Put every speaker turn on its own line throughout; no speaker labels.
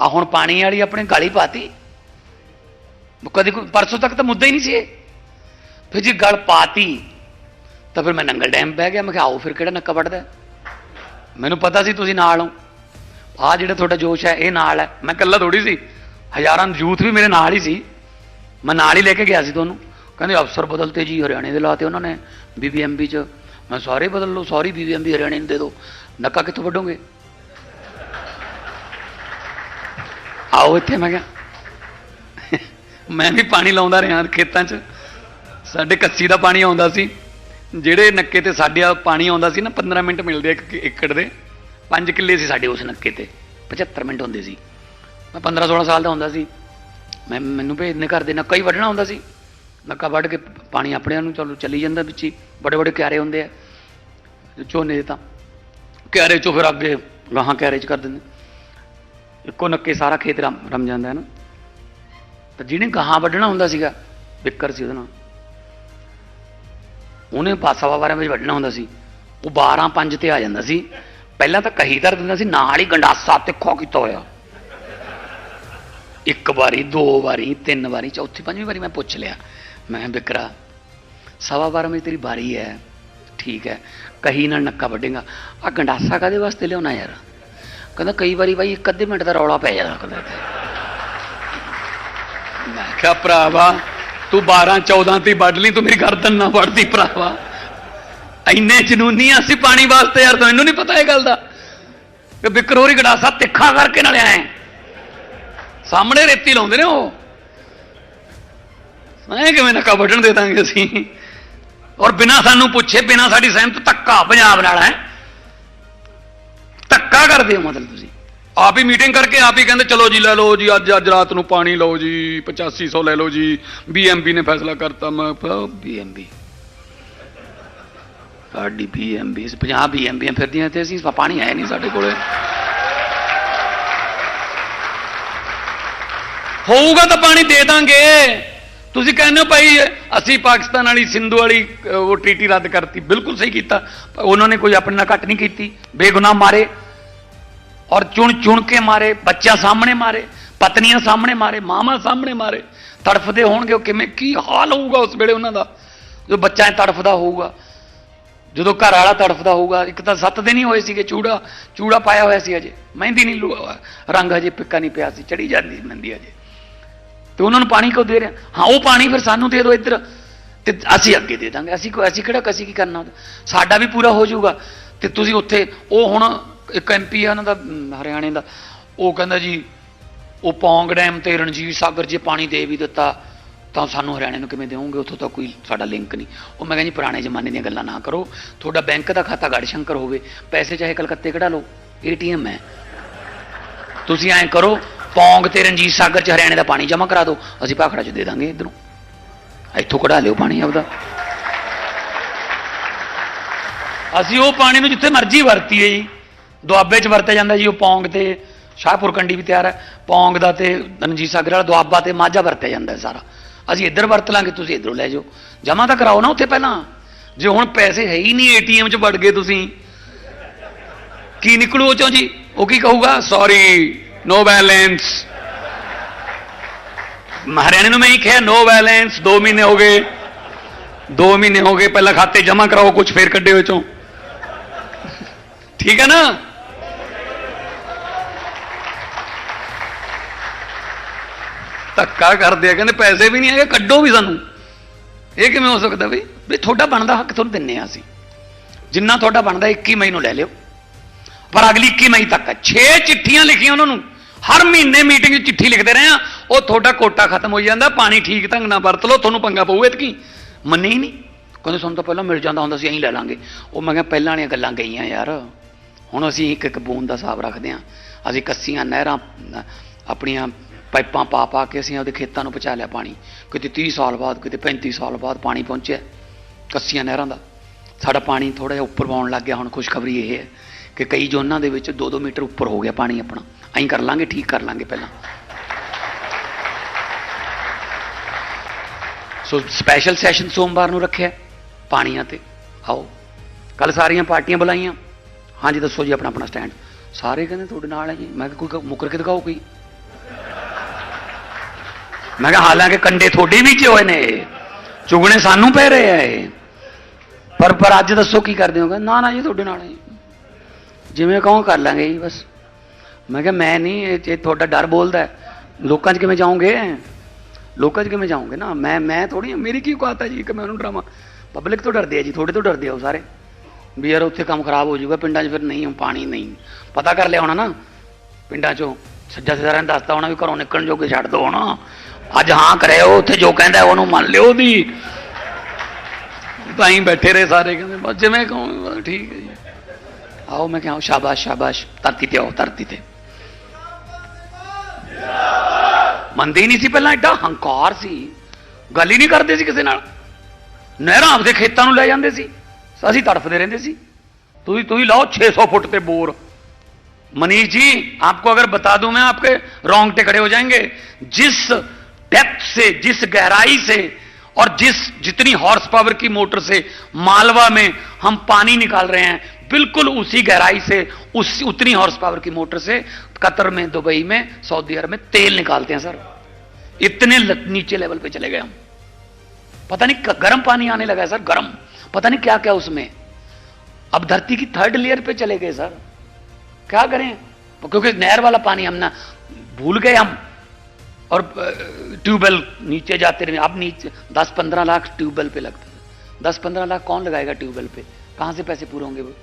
ਆ ਹੁਣ ਪਾਣੀ ਵਾਲੀ ਆਪਣੇ ਗਾਲੀ ਪਾਤੀ। ਕਦੇ ਕੋਈ ਪਰਸੋਂ ਤੱਕ ਤਾਂ ਮੁੱਦਾ ਹੀ ਨਹੀਂ ਸੀ ਇਹ। ਫਿਰ ਜੇ ਗਲ ਪਾਤੀ, ਤਾਂ ਫਿਰ ਮੈਂ ਨੰਗਲ ਡੈਮ ਬਹਿ ਗਿਆ। ਮੈਂ ਕਿਹਾ, ਆਓ ਫਿਰ ਕਿਹੜਾ ਨੱਕਾ ਵੱਢਦਾ? ਮੈਨੂੰ ਪਤਾ ਸੀ ਤੁਸੀਂ ਨਾਲ ਹੋ। ਆ ਜਿਹੜਾ ਤੁਹਾਡਾ ਜੋਸ਼ ਹੈ, ਇਹ ਨਾਲ ਹੈ। ਮੈਂ ਇਕੱਲਾ ਥੋੜੀ ਸੀ। ਹਜ਼ਾਰਾਂ ਯੂਥ ਵੀ ਮੇਰੇ ਨਾਲ ਹੀ ਸੀ। ਮੈਂ ਨਾਲ ਹੀ ਲੈ ਕੇ ਗਿਆ ਸੀ ਤੁਹਾਨੂੰ। ਕਹਿੰਦੇ, ਅਫਸਰ ਬਦਲਤੇ ਜੀ, ਹਰਿਆਣੇ ਦੇ ਲਾਤੇ ਉਹਨਾਂ ਨੇ। ਬੀਬੀਐਮਬੀ ਚ। ਮੈਂ ਸਾਰੇ ਬਦਲ ਲਓ, ਸਾਰੀ ਬੀਬੀਐਮਬੀ ਹਰਿਆਣੇ ਨੂੰ ਦੇ ਦਿਓ। ਨੱਕਾ ਕਿੱਥੋਂ ਵੱਢੋਗੇ? ਆਓ ਇੱਥੇ, ਮੈਂ ਕਿਹਾ। ਮੈਂ ਵੀ ਪਾਣੀ ਲਾਉਂਦਾ ਰਿਹਾ ਖੇਤਾਂ 'ਚ। ਸਾਡੇ ਕੱਸੀ ਦਾ ਪਾਣੀ ਆਉਂਦਾ ਸੀ। ਜਿਹੜੇ ਨੱਕੇ ਤੇ ਸਾਡੇ ਪਾਣੀ ਆਉਂਦਾ ਸੀ ਨਾ 15 ਮਿੰਟ ਮਿਲਦੇ ਇੱਕ ਏਕੜ ਦੇ। 5 ਕਿੱਲੇ ਸੀ ਸਾਡੇ ਉਸ ਨੱਕੇ ਤੇ। 75 ਮਿੰਟ ਹੁੰਦੇ ਸੀ। ਮੈਂ 15 16 ਸਾਲ ਦਾ ਹੁੰਦਾ ਸੀ। ਮੈਂ ਮੈਨੂੰ ਭੇਜਨੇ ਘਰ ਦੇ ਨੱਕਾ ਹੀ ਵੱਢਣਾ ਹੁੰਦਾ ਸੀ। ਨੱਕਾ ਵੱਢ ਕੇ ਪਾਣੀ ਆਪਣਿਆਂ ਨੂੰ ਚਲੋ ਚਲੀ ਜਾਂਦਾ ਵਿੱਚ। ਹੀ ਬੜੇ ਬੜੇ ਕਿਆਰੇ ਹੁੰਦੇ ਆ। ਝੋਨੇ ਦੇ ਤਾਂ। ਕਿਆਰੇ ਚੋਂ ਫਿਰ ਅੱਗੇ ਗਾਹਾਂ ਕਿਆਰੇ ਚ ਕਰ ਦਿੰਦੇ। ਇੱਕੋ ਨੱਕੇ ਸਾਰਾ ਖੇਤ ਰਮ ਰਮ ਜਾਂਦਾ ਹੈ ਨਾ। ਤਾਂ ਜਿਹਨੇ ਗਾਹਾਂ ਵੱਢਣਾ ਹੁੰਦਾ ਸੀਗਾ ਬਿੱਕਰ ਸੀ ਉਹਦਾ ਨਾਮ ਉਹਨੇ ਪਾਸਾ ਬਾਰਾਂ ਵਿੱਚ ਵੱਢਣਾ ਹੁੰਦਾ ਸੀ। ਉਹ 12 5 ਤੇ ਆ ਜਾਂਦਾ ਸੀ। ਪਹਿਲਾਂ ਤਾਂ ਕਹੀ ਧਰ ਦਿੰਦਾ ਸੀ, ਨਾਲ ਹੀ ਗੰਡਾਸਾ ਤਿੱਖੋ ਕੀਤਾ ਹੋਇਆ। ਇੱਕ ਵਾਰੀ, ਦੋ ਵਾਰੀ, ਤਿੰਨ ਵਾਰੀ, ਚੌਥੀ, ਪੰਜਵੀਂ ਵਾਰੀ ਮੈਂ ਪੁੱਛ ਲਿਆ। ਮੈਂ ਬਿਕਰਾ ਸਵਾ ਬਾਰਾਂ ਵਜੇ ਤੇਰੀ ਵਾਰੀ ਹੈ। ਠੀਕ ਹੈ, ਕਹੀ ਨਾਲ ਨੱਕਾ ਵੱਢੇਗਾ। ਆ ਗੰਡਾਸਾ ਕਾਦੇ ਵਾਸਤੇ ਲਿਆਉਣਾ ਯਾਰ? ਕਹਿੰਦਾ ਕਈ ਵਾਰੀ ਬਾਈ ਇੱਕ ਅੱਧੇ ਮਿੰਟ ਦਾ ਰੌਲਾ ਪੈ ਜਾਂਦਾ ਕਹਿੰਦਾ ਇੱਥੇ। ਮੈਂ ਕਿਹਾ, ਭਰਾਵਾ, ਤੂੰ 12 14 ਤੇ ਵੱਢ ਲਈ, ਤੂੰ ਮੇਰੀ ਗਰਦਨ ਨਾ ਵੱਢਦੀ ਭਰਾਵਾ। ਇੰਨੇ ਜਨੂਨੀ ਆ ਅਸੀਂ ਪਾਣੀ ਵਾਸਤੇ ਯਾਰ, ਤੈਨੂੰ ਨਹੀਂ ਪਤਾ ਇਹ ਗੱਲ ਦਾ। ਕਿ ਬਿਕਰ ਹੋਰੀ ਗੜਾਸਾ ਤਿੱਖਾ ਕਰਕੇ ਨਾਲ ਆਏ। ਸਾਹਮਣੇ ਰੇਤੀ ਲਾਉਂਦੇ ਨੇ ਉਹ। ਮੈਂ ਕਿਵੇਂ ਨੱਕਾ ਵੱਢਣ ਦੇ ਦਾਂਗੇ ਅਸੀਂ? ਔਰ ਬਿਨਾ ਸਾਨੂੰ ਪੁੱਛੇ, ਬਿਨਾ ਸਾਡੀ ਸਹਿਮਤ, ਧੱਕਾ ਪੰਜਾਬ ਨਾਲ, ਹੈ? ਧੱਕਾ ਕਰਦੇ ਹੋ ਮਤਲਬ ਤੁਸੀਂ? ਆਪ ਹੀ ਮੀਟਿੰਗ ਕਰਕੇ ਆਪ ਹੀ ਕਹਿੰਦੇ, ਚਲੋ ਜੀ ਲੈ ਲਓ ਜੀ, ਅੱਜ ਅੱਜ ਰਾਤ ਨੂੰ ਪਾਣੀ ਲਓ ਜੀ 8500 ਲੈ ਲਓ ਜੀ ਬੀਐਮਬੀ ਨੇ ਫੈਸਲਾ ਕਰਤਾ, ਮੈਂ ਬੀਐਮਬੀ ਸਾਡੀ ਬੀਐਮਬੀ 50 ਬੀਐਮਬੀਆਂ ਫਿਰਦੀਆਂ ਤੇ ਅਸੀਂ ਪਾਣੀ ਹੈ ਨਹੀਂ ਸਾਡੇ ਕੋਲੇ। ਹੋਊਗਾ ਤਾਂ ਪਾਣੀ ਦੇ ਦਾਂਗੇ। ਤੁਸੀਂ ਕਹਿੰਦੇ ਹੋ ਭਾਈ, ਅਸੀਂ ਪਾਕਿਸਤਾਨ ਵਾਲੀ, ਸਿੰਧੂ ਵਾਲੀ ਉਹ ਟ੍ਰੀਟੀ ਰੱਦ ਕਰਤੀ, ਬਿਲਕੁਲ ਸਹੀ ਕੀਤਾ। ਉਹਨਾਂ ਨੇ ਕੋਈ ਆਪਣੇ ਨਾਲ ਘੱਟ ਨਹੀਂ ਕੀਤੀ, ਬੇਗੁਨਾਹ ਮਾਰੇ। ਔਰ ਚੁਣ ਚੁਣ ਕੇ ਮਾਰੇ ਬੱਚਿਆਂ ਸਾਹਮਣੇ ਮਾਰੇ, ਪਤਨੀਆਂ ਸਾਹਮਣੇ ਮਾਰੇ ਮਾਮਾ ਸਾਹਮਣੇ ਮਾਰੇ, ਤੜਫਦੇ ਹੋਣਗੇ ਉਹ ਕਿਵੇਂ, ਕੀ ਹਾਲ ਹੋਊਗਾ ਉਸ ਵੇਲੇ ਉਹਨਾਂ ਦਾ? ਜੋ ਬੱਚਾ ਤੜਫਦਾ ਹੋਊਗਾ, ਜਦੋਂ ਘਰ ਵਾਲਾ ਤੜਫਦਾ ਹੋਊਗਾ, ਇੱਕ ਤਾਂ ਸੱਤ ਦਿਨ ਹੀ ਹੋਏ ਸੀਗੇ, ਚੂੜਾ ਚੂੜਾ ਪਾਇਆ ਹੋਇਆ ਸੀ ਅਜੇ ਮਹਿੰਦੀ ਨਹੀਂ ਲੁਆ ਰੰਗ ਅਜੇ ਪਿੱਕਾ ਨਹੀਂ ਪਿਆ ਸੀ, ਚੜੀ ਜਾਂਦੀ ਮਹਿੰਦੀ ਅਜੇ ਤੇ ਉਹਨਾਂ ਨੂੰ ਪਾਣੀ ਕਿਉਂ ਦੇ ਰਿਹਾ ਹਾਂ, ਉਹ ਪਾਣੀ ਫਿਰ ਸਾਨੂੰ ਦੇ ਦਿਓ ਇੱਧਰ, ਤੇ ਅਸੀਂ ਅੱਗੇ ਦੇ ਦਾਂਗੇ, ਅਸੀਂ ਕੋਈ ਅਸੀਂ ਕਿਹੜਾ ਕਸੀ ਕੀ ਕਰਨਾ? ਸਾਡਾ ਵੀ ਪੂਰਾ ਹੋ ਜਾਊਗਾ। ਤੇ ਤੁਸੀਂ ਉੱਥੇ, ਉਹ ਹੁਣ ਇੱਕ ਐਮਪੀ ਆ ਉਹਨਾਂ ਦਾ ਹਰਿਆਣੇ ਦਾ। ਉਹ ਕਹਿੰਦਾ ਜੀ, ਉਹ ਪੌਂਗ ਡੈਮ ਤੇ ਰਣਜੀਤ ਸਾਗਰ ਜੇ ਪਾਣੀ ਦੇ ਵੀ ਦਿੱਤਾ, ਤਾਂ ਸਾਨੂੰ ਹਰਿਆਣੇ ਨੂੰ ਕਿਵੇਂ ਦੇਵੋਗੇ? ਉੱਥੋਂ ਤਾਂ ਕੋਈ ਸਾਡਾ ਲਿੰਕ ਨਹੀਂ। ਉਹ ਮੈਂ ਕਹਿੰਦਾ ਜੀ, ਪੁਰਾਣੇ ਜ਼ਮਾਨੇ ਦੀਆਂ ਗੱਲਾਂ ਨਾ ਕਰੋ। ਤੁਹਾਡਾ ਬੈਂਕ ਦਾ ਖਾਤਾ ਗੜਸ਼ੰਕਰ ਹੋਵੇ। ਪੈਸੇ ਚਾਹੇ ਕਲਕੱਤੇ ਕਢਾ ਲਓ। ਏਟੀਐਮ ਹੈ। ਤੁਸੀਂ ਐਂ ਕਰੋ, ਪੌਂਗ ਤੇ ਰਣਜੀਤ ਸਾਗਰ ਚ ਹਰਿਆਣੇ ਦਾ ਪਾਣੀ ਜਮ੍ਹਾਂ ਕਰਾ ਦਿਓ। ਅਸੀਂ ਭਾਖੜਾ ਚ ਦੇ ਦਾਂਗੇ ਇਧਰੋਂ। ਇੱਥੋਂ ਕਢਾ ਲਿਓ ਪਾਣੀ ਆਪਦਾ। ਅਸੀਂ ਉਹ ਪਾਣੀ ਨੂੰ ਜਿੱਥੇ ਮਰਜ਼ੀ ਵਰਤੀਏ ਜੀ। ਦੁਆਬੇ ਚ ਵਰਤਿਆ ਜਾਂਦਾ ਜੀ, ਉਹ ਪੌਂਗ ਤੇ ਸ਼ਾਹਪੁਰ ਕੰਡੀ ਵੀ ਤਿਆਰ ਹੈ। ਪੌਂਗ ਦਾ ਤੇ ਰਣਜੀਤ ਸਾਗਰ ਵਾਲਾ ਦੁਆਬਾ ਤੇ ਮਾਝਾ ਵਰਤਿਆ ਜਾਂਦਾ ਸਾਰਾ। ਅਸੀਂ ਇੱਧਰ ਵਰਤ ਲਾਂਗੇ, ਤੁਸੀਂ ਇੱਧਰੋਂ ਲੈ ਜਾਓ। ਜਮ੍ਹਾਂ ਤਾਂ ਕਰਾਓ ਨਾ ਉੱਥੇ ਪਹਿਲਾਂ। ਜੇ ਹੁਣ ਪੈਸੇ ਹੈ ਹੀ ਨਹੀਂ ਏਟੀਐਮ ਚ ਵੜ ਗਏ ਤੁਸੀਂ। ਕੀ ਨਿਕਲੂ ਉਹ ਚੋਂ ਜੀ? ਉਹ ਕੀ ਕਹੂਗਾ? ਸੌਰੀ ਨੋ ਬੈਲੈਂਸ ਹਰਿਆਣੇ ਨੂੰ ਮੈਂ ਹੀ ਕਿਹਾ ਨੋ ਬੈਲੈਂਸ 2 ਮਹੀਨੇ ਹੋ ਗਏ। 2 ਮਹੀਨੇ ਹੋ ਗਏ, ਪਹਿਲਾਂ ਖਾਤੇ ਜਮ੍ਹਾਂ ਕਰਾਓ ਕੁਝ ਫੇਰ ਕੱਢੇ ਚੋਂ। ਠੀਕ ਹੈ ਨਾ? ਧੱਕਾ ਕਰਦੇ ਆ, ਕਹਿੰਦੇ ਪੈਸੇ ਵੀ ਨਹੀਂ ਹੈਗੇ, ਕੱਢੋ ਵੀ ਸਾਨੂੰ। ਇਹ ਕਿਵੇਂ ਹੋ ਸਕਦਾ ਵੀ? ਵੀ ਤੁਹਾਡਾ ਬਣਦਾ ਹੱਕ ਤੁਹਾਨੂੰ ਦਿੰਨੇ ਆ ਅਸੀਂ। ਜਿੰਨਾ ਤੁਹਾਡਾ ਬਣਦਾ 21 ਮਈ ਨੂੰ ਲੈ ਲਿਓ। ਪਰ ਅਗਲੀ 21 ਮਈ ਤੱਕ 6 ਚਿੱਠੀਆਂ ਲਿਖੀਆਂ ਉਹਨਾਂ ਨੂੰ। ਹਰ ਮਹੀਨੇ ਮੀਟਿੰਗ 'ਚ ਚਿੱਠੀ ਲਿਖਦੇ ਰਹੇ ਆ। ਉਹ ਤੁਹਾਡਾ ਕੋਟਾ ਖਤਮ ਹੋ ਜਾਂਦਾ, ਪਾਣੀ ਠੀਕ ਢੰਗ ਨਾਲ ਵਰਤ ਲਓ, ਤੁਹਾਨੂੰ ਪੰਗਾ ਪਊ ਇਤਕੀ। ਮੰਨੇ ਹੀ ਨਹੀਂ। ਕਹਿੰਦੇ ਸਾਨੂੰ ਤਾਂ ਪਹਿਲਾਂ ਮਿਲ ਜਾਂਦਾ ਹੁੰਦਾ ਸੀ, ਅਸੀਂ ਲੈ ਲਾਂਗੇ। ਉਹ ਮੈਂ ਕਿਹਾ ਪਹਿਲਾਂ ਵਾਲੀਆਂ ਗੱਲਾਂ ਗਈਆਂ ਯਾਰ। ਹੁਣ ਅਸੀਂ ਇੱਕ ਇੱਕ ਬੂੰਦ ਦਾ ਹਿਸਾਬ ਰੱਖਦੇ ਹਾਂ ਅਸੀਂ ਕੱਸੀਆਂ, ਨਹਿਰਾਂ ਆਪਣੀਆਂ ਪਾਈਪਾਂ ਪਾ ਪਾ ਕੇ ਅਸੀਂ ਆਪਦੇ ਖੇਤਾਂ ਨੂੰ ਪਹੁੰਚਾ ਲਿਆ ਪਾਣੀ। ਕਿਤੇ 30 ਸਾਲ ਬਾਅਦ, ਕਿਤੇ 35 ਸਾਲ ਬਾਅਦ ਪਾਣੀ ਪਹੁੰਚਿਆ ਕੱਸੀਆਂ ਨਹਿਰਾਂ ਦਾ। ਸਾਡਾ ਪਾਣੀ ਥੋੜਾ ਜਿਹਾ ਉੱਪਰ ਆਉਣ ਲੱਗ ਗਿਆ, ਹੁਣ ਖੁਸ਼ਖਬਰੀ ਇਹ ਹੈ ਕਿ ਕਈ ਜ਼ੋਨਾਂ ਦੇ ਵਿੱਚ 2-2 ਮੀਟਰ ਉੱਪਰ ਹੋ ਗਿਆ ਪਾਣੀ ਆਪਣਾ। ਐਂ ਕਰ ਲਾਂਗੇ, ਠੀਕ ਕਰ ਲਾਂਗੇ ਪਹਿਲਾਂ। ਸੋ ਸਪੈਸ਼ਲ ਸੈਸ਼ਨ ਸੋਮਵਾਰ ਨੂੰ ਰੱਖਿਆ ਪਾਣੀਆਂ ਤੇ। ਆਓ ਕੱਲ ਸਾਰੀਆਂ ਪਾਰਟੀਆਂ ਬੁਲਾਈਆਂ। ਹਾਂਜੀ, ਦੱਸੋ ਜੀ ਆਪਣਾ ਆਪਣਾ ਸਟੈਂਡ ਸਾਰੇ ਕਹਿੰਦੇ ਤੁਹਾਡੇ ਨਾਲ ਹੈ ਜੀ। ਮੈਂ ਕਿਹਾ ਕੋਈ ਕ- ਮੁੱਕਰ ਕੇ ਦਿਖਾਓ ਕੋਈ। ਮੈਂ ਕਿਹਾ, ਹਾਲਾਂਕਿ ਕੰਡੇ ਥੋੜੇ ਵੀ ਚ ਹੋਏ ਨੇ ਚੁਗਣੇ ਸਾਨੂੰ ਪੈ ਰਹੇ ਆ ਪਰ ਪਰ ਅੱਜ ਦੱਸੋ ਕੀ ਕਰਦੇ ਹੋ? ਨਾ ਨਾ ਜੀ, ਤੁਹਾਡੇ ਨਾਲ ਜਿਵੇਂ ਕਹੋ, ਕਰ ਲਾਂਗੇ ਜੀ, ਬਸ। ਮੈਂ ਕਿਹਾ, ਮੈਂ ਨਹੀਂ, ਇਹ ਤੁਹਾਡਾ ਡਰ ਬੋਲਦਾ ਲੋਕਾਂ 'ਚ ਕਿਵੇਂ ਜਾਓਗੇ? ਲੋਕਾਂ 'ਚ ਕਿਵੇਂ ਜਾਓਗੇ ਨਾ? ਮੈਂ ਮੈਂ ਥੋੜੀ ਮੇਰੀ ਕੀ ਔਕਾਤ ਹੈ ਜੀ? ਕਿ ਮੈਂ ਉਹਨੂੰ ਡਰਾਵਾਂ। ਪਬਲਿਕ ਤੋਂ ਡਰਦੇ ਆ ਜੀ ਥੋੜੇ ਤੋਂ ਡਰਦੇ ਆ ਉਹ ਸਾਰੇ। ਵੀ ਯਾਰ, ਉੱਥੇ ਕੰਮ ਖਰਾਬ ਹੋ ਜਾਊਗਾ, ਪਿੰਡਾਂ 'ਚ ਫਿਰ ਨਹੀਂ ਪਾਣੀ ਨਹੀਂ। ਪਤਾ ਕਰ ਲਿਆ ਹੋਣਾ ਨਾ, ਪਿੰਡਾਂ 'ਚੋਂ। ਸੱਜਾ ਸਿਧਾਰਾਂ ਨੇ ਦੱਸਤਾ ਹੋਣਾ ਵੀ ਘਰੋਂ ਨਿਕਲਣ ਜੋਗੇ ਛੱਡ ਦੋ ਹੋਣਾ। ਅੱਜ ਹਾਂ ਕਰਿਓ ਉੱਥੇ ਜੋ ਕਹਿੰਦਾ ਉਹਨੂੰ ਮੰਨ ਲਿਓ ਦੀ ਤਾਂ ਹੀ ਬੈਠੇ ਰਹੇ ਸਾਰੇ ਕਹਿੰਦੇ ਬਸ ਜਿਵੇਂ ਕਹੋ ਬਸ ਠੀਕ ਹੈ ਜੀ ਆਓ ਮੈਂ ਕਿਹਾ ਸ਼ਾਬਾਸ਼ ਸ਼ਾਬਾਸ਼ ਧਰਤੀ ਤੇ ਆਓ ਧਰਤੀ ਤੇ ਮੰਨਦੇ ਹੀ ਨਹੀਂ ਸੀ ਪਹਿਲਾਂ ਐਡਾ ਹੰਕਾਰ ਸੀ ਗੱਲ ਹੀ ਨਹੀਂ ਕਰਦੇ ਸੀ ਕਿਸੇ ਨਾਲ ਨਹਿਰਾਂ ਆਪਦੇ ਖੇਤਾਂ ਨੂੰ ਲੈ ਜਾਂਦੇ ਸੀ ਅਸੀਂ ਤੜਫਦੇ ਰਹਿੰਦੇ ਸੀ ਤੁਸੀਂ ਤੁਸੀਂ ਲਾਓ 600 ਫੁੱਟ ਤੇ ਬੋਰ मनीष जी आपको अगर बता दूं मैं आपके रोंगटे खड़े हो जाएंगे जिस डेप्थ से, जिस गहराई से और जिस, जितनी हॉर्स पावर की मोटर से मालवा में हम पानी निकाल रहे हैं, बिल्कुल उसी गहराई से, उस, उतनी हॉर्स पावर की मोटर से कतर में, दुबई में, सऊदी अरब में तेल निकालते हैं, सर। इतने नीचे लेवल पे चले गए हम। पता नहीं गर्म पानी आने लगा है, सर, गर्म। पता नहीं क्या क्या उसमें। अब धरती की थर्ड लेयर पे चले गए, सर। क्या करें? क्योंकि नहर वाला पानी हम ना, भूल गए हम। और अ, ट्यूबवेल नीचे जाते रहे अब नीचे दस पंद्रह लाख ट्यूबवेल पे लगता है दस पंद्रह लाख कौन लगाएगा ट्यूबवेल पे कहाँ से पैसे पूरे होंगे वो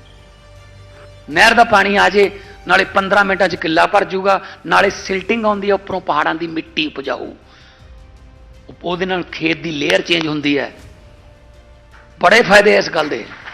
ਨਹਿਰ ਦਾ ਪਾਣੀ ਆ ਜੇ ਨਾਲੇ 15 ਮਿੰਟਾਂ 'ਚ ਕਿੱਲਾ ਭਰ ਜਾਊਗਾ ਨਾਲੇ ਸਿਲਟਿੰਗ ਆਉਂਦੀ ਹੈ ਉੱਪਰੋਂ ਪਹਾੜਾਂ ਦੀ ਮਿੱਟੀ ਉਪਜਾਊ ਉਹਦੇ ਨਾਲ ਖੇਤ ਦੀ ਲੇਅਰ ਚੇਂਜ ਹੁੰਦੀ ਹੈ ਬੜੇ ਫਾਇਦੇ ਇਸ ਗੱਲ ਦੇ